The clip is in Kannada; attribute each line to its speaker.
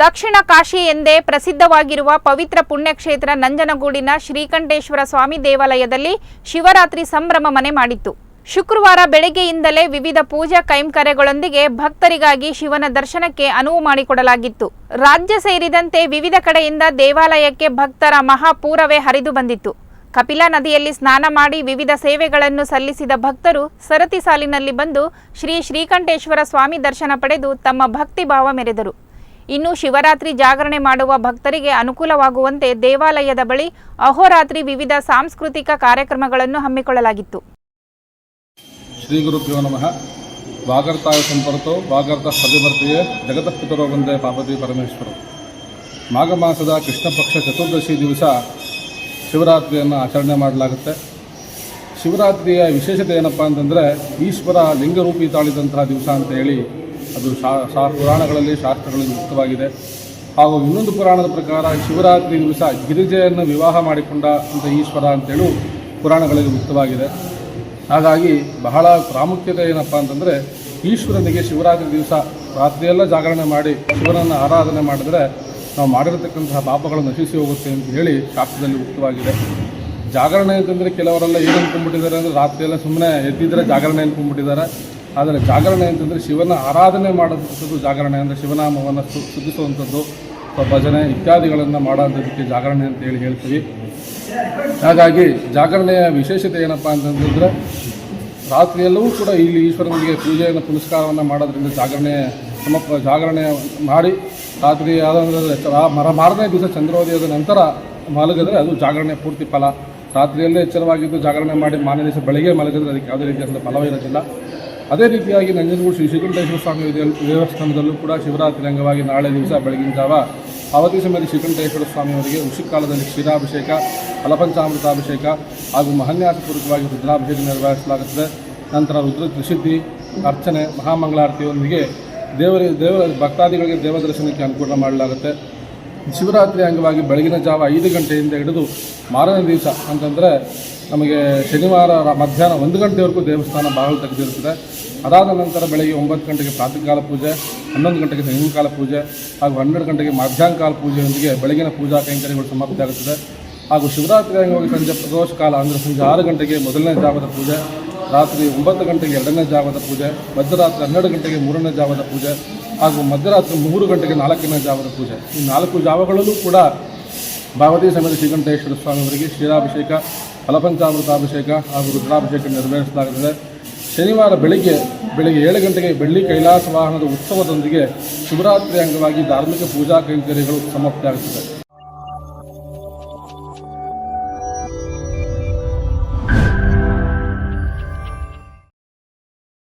Speaker 1: ದಕ್ಷಿಣ ಕಾಶಿ ಎಂದೇ ಪ್ರಸಿದ್ಧವಾಗಿರುವ ಪವಿತ್ರ ಪುಣ್ಯಕ್ಷೇತ್ರ ನಂಜನಗೂಡಿನ ಶ್ರೀಕಂಠೇಶ್ವರ ಸ್ವಾಮಿ ದೇವಾಲಯದಲ್ಲಿ ಶಿವರಾತ್ರಿ ಸಂಭ್ರಮ ಮನೆ ಮಾಡಿತ್ತು. ಶುಕ್ರವಾರ ಬೆಳಗ್ಗೆಯಿಂದಲೇ ವಿವಿಧ ಪೂಜಾ ಕೈಂಕರ್ಯಗಳೊಂದಿಗೆ ಭಕ್ತರಿಗಾಗಿ ಶಿವನ ದರ್ಶನಕ್ಕೆ ಅನುವು ಮಾಡಿಕೊಡಲಾಗಿತ್ತು. ರಾಜ್ಯ ಸೇರಿದಂತೆ ವಿವಿಧ ಕಡೆಯಿಂದ ದೇವಾಲಯಕ್ಕೆ ಭಕ್ತರ ಮಹಾಪೂರವೇ ಹರಿದು ಬಂದಿತ್ತು. ಕಪಿಲಾ ನದಿಯಲ್ಲಿ ಸ್ನಾನ ಮಾಡಿ ವಿವಿಧ ಸೇವೆಗಳನ್ನು ಸಲ್ಲಿಸಿದ ಭಕ್ತರು ಸರತಿ ಸಾಲಿನಲ್ಲಿ ಬಂದು ಶ್ರೀ ಶ್ರೀಕಂಠೇಶ್ವರ ಸ್ವಾಮಿ ದರ್ಶನ ಪಡೆದು ತಮ್ಮ ಭಕ್ತಿ ಭಾವ ಮೆರೆದರು. ಇನ್ನು ಶಿವರಾತ್ರಿ ಜಾಗರಣೆ ಮಾಡುವ ಭಕ್ತರಿಗೆ ಅನುಕೂಲವಾಗುವಂತೆ ದೇವಾಲಯದ ಬಳಿ ಅಹೋರಾತ್ರಿ ವಿವಿಧ ಸಾಂಸ್ಕೃತಿಕ ಕಾರ್ಯಕ್ರಮಗಳನ್ನು ಹಮ್ಮಿಕೊಳ್ಳಲಾಗಿತ್ತು.
Speaker 2: ಶ್ರೀ ಗುರುಭ್ಯೋ ನಮಃ. ವಾಗರ್ತಾಯ ಸಂಪರ್ತೋ ವಾಗರ್ತ ಪ್ರತಿಭರ್ತೆಯೇ ಜಗತಃ ಪಿತರೋ ಒಂದೇ ಪಾರ್ವತಿ ಪರಮೇಶ್ವರ. ಮಾಘ ಮಾಸದ ಕೃಷ್ಣ ಪಕ್ಷ ಚತುರ್ದಶಿ ದಿವಸ ಶಿವರಾತ್ರಿಯನ್ನು ಆಚರಣೆ ಮಾಡಲಾಗುತ್ತೆ. ಶಿವರಾತ್ರಿಯ ವಿಶೇಷತೆ ಏನಪ್ಪ ಅಂತಂದರೆ ಈಶ್ವರ ಲಿಂಗರೂಪಿ ತಾಳಿದಂತಹ ದಿವಸ ಅಂತ ಹೇಳಿ ಅದು ಶಾ ಪುರಾಣಗಳಲ್ಲಿ ಶಾಸ್ತ್ರಗಳಲ್ಲಿ ಮುಕ್ತವಾಗಿದೆ. ಹಾಗೂ ಇನ್ನೊಂದು ಪುರಾಣದ ಪ್ರಕಾರ ಶಿವರಾತ್ರಿ ದಿವಸ ಗಿರಿಜೆಯನ್ನು ವಿವಾಹ ಮಾಡಿಕೊಂಡ ಅಂತ ಈಶ್ವರ ಅಂತೇಳಿ ಪುರಾಣಗಳಲ್ಲಿ ಮುಕ್ತವಾಗಿದೆ. ಹಾಗಾಗಿ ಬಹಳ ಪ್ರಾಮುಖ್ಯತೆ ಏನಪ್ಪ ಅಂತಂದರೆ ಈಶ್ವರನಿಗೆ ಶಿವರಾತ್ರಿ ದಿವಸ ರಾತ್ರಿಯೆಲ್ಲ ಜಾಗರಣೆ ಮಾಡಿ ಶಿವನನ್ನು ಆರಾಧನೆ ಮಾಡಿದರೆ ನಾವು ಮಾಡಿರತಕ್ಕಂತಹ ಪಾಪಗಳು ನಶಿಸಿ ಹೋಗುತ್ತೆ ಅಂತ ಹೇಳಿ ಶಾಸ್ತ್ರದಲ್ಲಿ ಮುಕ್ತವಾಗಿದೆ. ಜಾಗರಣೆ ಅಂತಂದರೆ ಕೆಲವರೆಲ್ಲ ಏನು ಅಂದ್ಕೊಂಡ್ಬಿಟ್ಟಿದ್ದಾರೆ ಅಂದರೆ ರಾತ್ರಿಯೆಲ್ಲ ಸುಮ್ಮನೆ ಎದ್ದಿದ್ರೆ ಜಾಗರಣೆ ಅನ್ಕೊಂಡ್ಬಿಟ್ಟಿದ್ದಾರೆ. ಆದರೆ ಜಾಗರಣೆ ಅಂತಂದರೆ ಶಿವನ ಆರಾಧನೆ ಮಾಡುವಂಥದ್ದು ಜಾಗರಣೆ ಅಂದರೆ ಶಿವನಾಮವನ್ನು ಸು ಸುಧಿಸುವಂಥದ್ದು ಅಥವಾ ಭಜನೆ ಇತ್ಯಾದಿಗಳನ್ನು ಮಾಡೋಂಥದ್ದಕ್ಕೆ ಜಾಗರಣೆ ಅಂತ ಹೇಳಿ ಹೇಳ್ತೀವಿ. ಹಾಗಾಗಿ ಜಾಗರಣೆಯ ವಿಶೇಷತೆ ಏನಪ್ಪ ಅಂತಂದ್ರೆ ರಾತ್ರಿಯಲ್ಲೂ ಕೂಡ ಇಲ್ಲಿ ಈಶ್ವರನಿಗೆ ಪೂಜೆಯನ್ನು, ಪುನಸ್ಕಾರವನ್ನು ಮಾಡೋದ್ರಿಂದ ಜಾಗರಣೆ, ನಮ್ಮ ಜಾಗರಣೆ ಮಾಡಿ ರಾತ್ರಿ ಯಾವುದಂದ್ರೆ ಮರ ಮಾರನೇ ದಿವಸ ಚಂದ್ರೋದಯದ ನಂತರ ಮಲಗಿದ್ರೆ ಅದು ಜಾಗರಣೆ ಪೂರ್ತಿ ಫಲ. ರಾತ್ರಿಯಲ್ಲೇ ಎಚ್ಚರವಾಗಿದ್ದು ಜಾಗರಣೆ ಮಾಡಿ ಮಾರನೇ ದಿವಸ ಬೆಳಗ್ಗೆ ಮಲಗಿದ್ರೆ ಅದಕ್ಕೆ ಯಾವುದೇ ರೀತಿಯಾದ ಫಲವೇ ಇರೋದಿಲ್ಲ. ಅದೇ ರೀತಿಯಾಗಿ ನಂಜನಗೂಡು ಶ್ರೀ ಶ್ರೀಕಂಠೇಶ್ವರ ಸ್ವಾಮಿ ದೇವ- ದೇವಸ್ಥಾನದಲ್ಲೂ ಕೂಡ ಶಿವರಾತ್ರಿ ಅಂಗವಾಗಿ ನಾಳೆ ದಿವಸ ಬೆಳಗಿನ ಜಾವ ಅವಧಿ ಸಮಯದ ಶ್ರೀಕಂಠೇಶ್ವರ ಸ್ವಾಮಿಯವರಿಗೆ ಋಷಿಕಾಲದಲ್ಲಿ ಕ್ಷೀರಾಭಿಷೇಕ, ಫಲಪಂಚಾಮೃತಾಭಿಷೇಕ ಹಾಗೂ ಮಹನ್ಯಾಸಪೂರ್ವಕವಾಗಿ ರುದ್ರಾಭಿಷೇಕ ನೆರವೇರಿಸಲಾಗುತ್ತದೆ. ನಂತರ ರುದ್ರ ತ್ರಿಸಿದ್ಧಿ ಅರ್ಚನೆ, ಮಹಾಮಂಗಳಾರತಿಯೊಂದಿಗೆ ದೇವರ ದೇವರ ಭಕ್ತಾದಿಗಳಿಗೆ ದೇವದರ್ಶನಕ್ಕೆ ಅನುಕೂಲ ಮಾಡಲಾಗುತ್ತೆ. ಶಿವರಾತ್ರಿ ಅಂಗವಾಗಿ ಬೆಳಗಿನ ಜಾವ ಐದು ಗಂಟೆಯಿಂದ ಹಿಡಿದು ಮಾರನೇ ದಿವಸ ಅಂತಂದರೆ ನಮಗೆ ಶನಿವಾರ ಮಧ್ಯಾಹ್ನ ಒಂದು ಗಂಟೆವರೆಗೂ ದೇವಸ್ಥಾನ ಬಾಗಿಲು ತೆಗೆದಿರುತ್ತದೆ. ಅದಾದ ನಂತರ ಬೆಳಗ್ಗೆ ಒಂಬತ್ತು ಗಂಟೆಗೆ ಪ್ರಾತಃಕಾಲ ಪೂಜೆ, ಹನ್ನೊಂದು ಗಂಟೆಗೆ ಸಾಯಂಕಾಲ ಪೂಜೆ, ಹಾಗೂ ಹನ್ನೆರಡು ಗಂಟೆಗೆ ಮಧ್ಯಾಹ್ನಕಾಲ ಪೂಜೆಯೊಂದಿಗೆ ಬೆಳಗಿನ ಪೂಜಾ ಕೈಂಕರ್ಯಗಳು ಸಮಾಪ್ತಿ ಆಗುತ್ತದೆ. ಹಾಗೂ ಶಿವರಾತ್ರಿ ಅಂಗವಾಗಿ ಸಂಜೆ ಪ್ರದೋಷ ಕಾಲ ಅಂದರೆ ಸಂಜೆ ಆರು ಗಂಟೆಗೆ ಮೊದಲನೇ ಜಾವದ ಪೂಜೆ, ರಾತ್ರಿ ಒಂಬತ್ತು ಗಂಟೆಗೆ ಎರಡನೇ ಜಾವದ ಪೂಜೆ, ಮಧ್ಯರಾತ್ರಿ ಹನ್ನೆರಡು ಗಂಟೆಗೆ ಮೂರನೇ ಜಾವದ ಪೂಜೆ, ಹಾಗೂ ಮಧ್ಯರಾತ್ರಿ ಮೂರು ಗಂಟೆಗೆ ನಾಲ್ಕನೇ ಜಾವದ ಪೂಜೆ. ಈ ನಾಲ್ಕು ಜಾವಗಳಲ್ಲೂ ಕೂಡ ಭಾಗವತಿ ಸಮೇತ ಶ್ರೀಕಂಠೇಶ್ವರ ಸ್ವಾಮಿಯವರಿಗೆ ಕ್ಷೀರಾಭಿಷೇಕ ಫಲಪಂಚಾಮೃತಾಭಿಷೇಕ ಹಾಗೂ ರುದ್ರಾಭಿಷೇಕ ನೆರವೇರಿಸಲಾಗುತ್ತದೆ. ಶನಿವಾರ ಬೆಳಿಗ್ಗೆ ಬೆಳಿಗ್ಗೆ ಏಳು ಗಂಟೆಗೆ ಬೆಳ್ಳಿ ಕೈಲಾಸ ವಾಹನದ ಉತ್ಸವದೊಂದಿಗೆ ಶಿವರಾತ್ರಿ ಅಂಗವಾಗಿ ಧಾರ್ಮಿಕ ಪೂಜಾ ಕೈಂಕರ್ಯಗಳು ಸಮಾಪ್ತಿಯಾಗುತ್ತದೆ